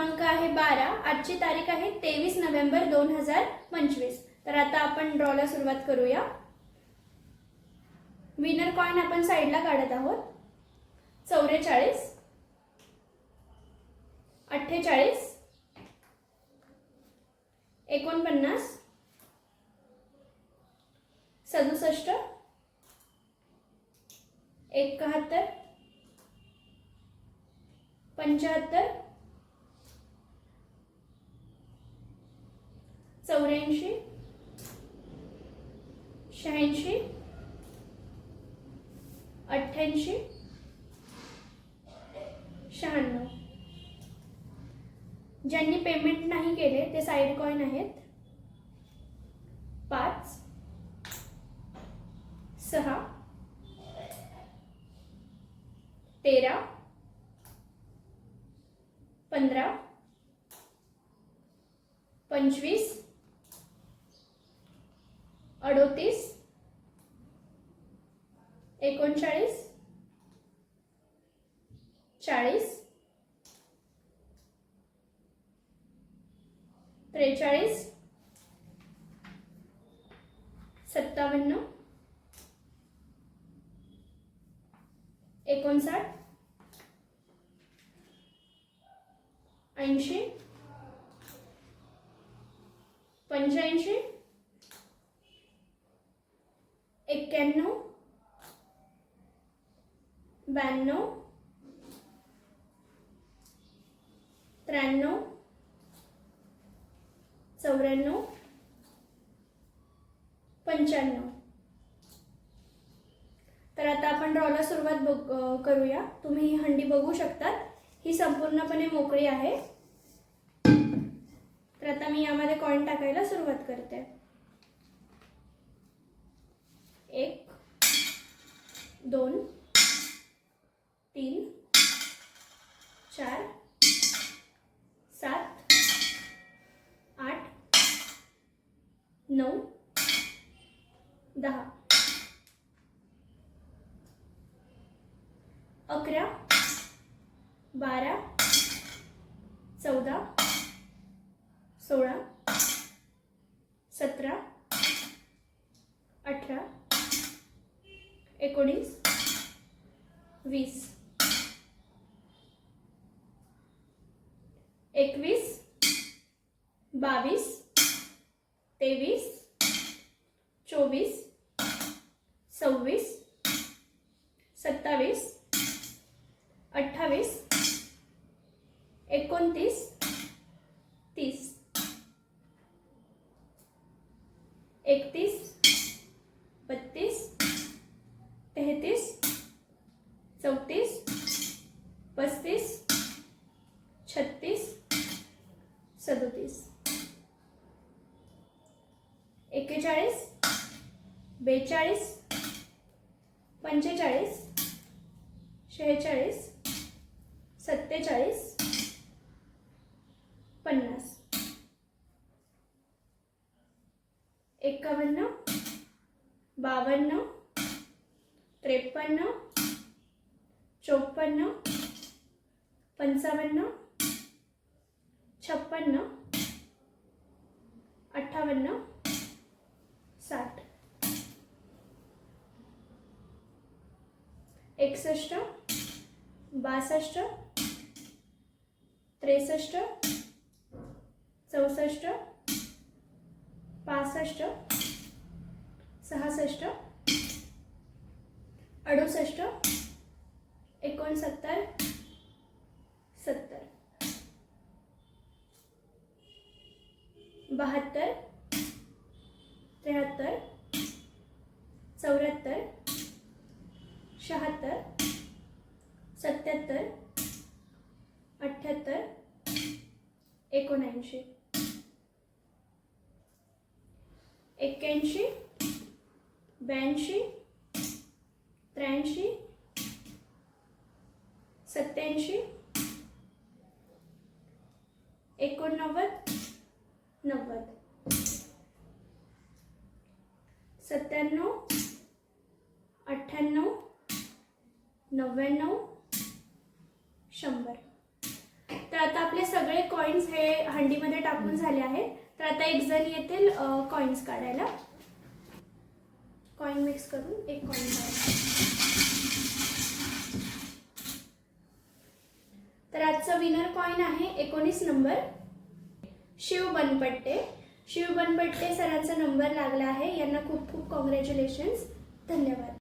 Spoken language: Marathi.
क्रमांक आहे बारा. आजची तारीख आहे तेवीस नोव्हेंबर दोन हजार पंचवीस. तर आता आपण ड्रॉला सुरुवात करूया. विनर कॉइन आपण साईडला काढत आहोत. चौवेचाळीस अठ्ठेचाळीस. एकोणपन्नास. सदुसष्ट. एकाहत्तर. पंच्याहत्तर. चौऱ्याऐंशी शहाऐंशी अठ्ठ्याऐंशी शहाण्णव. ज्यांनी पेमेंट नाही केले ते साईड कॉइन आहेत. पाच सहा तेरा पंधरा पंचवीस अडोतीस एकोणचाळीस चाळीस त्रेचाळीस सत्तावन्न एकोणसाठ ऐंशी पंच्याऐंशी एक्क्याण्णव ब्याण्णव त्र्याण्णव चौऱ्याण्णव पंच्याण्णव. तर आता आपण ड्रॉला सुरुवात बघ करूया. तुम्ही ही हंडी बघू शकतात. ही संपूर्णपणे मोकळी आहे. तर आता मी यामध्ये कॉइन टाकायला सुरुवात करते एक दोन तीन चार सात आठ नऊ दहा. अकरा बारा चौदा सव्वीस सत्तावीस अठ्ठावीस एकोणतीस तीस. एकतीस बत्तीस तेहतीस चौतीस पस्तीस छत्तीस सदोतीस. एक्केचाळीस बेचाळीस पंचेचाळीस शेहेचाळीस सत्तेचाळीस पन्नास. एकावन्न बावन्न त्रेपन्न चोपन्न पंचावन्न छप्पन्न अठ्ठावन्न साठ. एकसष्ट बासष्ट त्रेसष्ट चौसष्ट पासष्ट सहासष्ट अडुसष्ट एकोणसत्तर सत्तर. बहात्तर त्र्याहत्तर चौऱ्याहत्तर शहात्तर सत्याहत्तर अठ्ठ्याहत्तर एकोणऐंशी. एक्क्याऐंशी ब्याऐंशी त्र्याऐंशी सत्याऐंशी एकोणनव्वद नव्वद. सत्त्याण्णव अठ्ठ्याण्णव नव्याण्णव शंभर. तर आता आपले सगळे कॉइन्स हे हंडीमध्ये टाकून झाले आहेत. तर आता एक जण येतील कॉइन्स काढायला. कॉइन मिक्स करून एक कॉइन काढायला तर आजचा विनर कॉइन आहे एकोणीस नंबर शिव बनपट्टे. शिव बनपट्टे सरांचा नंबर लागला आहे. यांना खूप खूप कॉंग्रॅच्युलेशन्स धन्यवाद.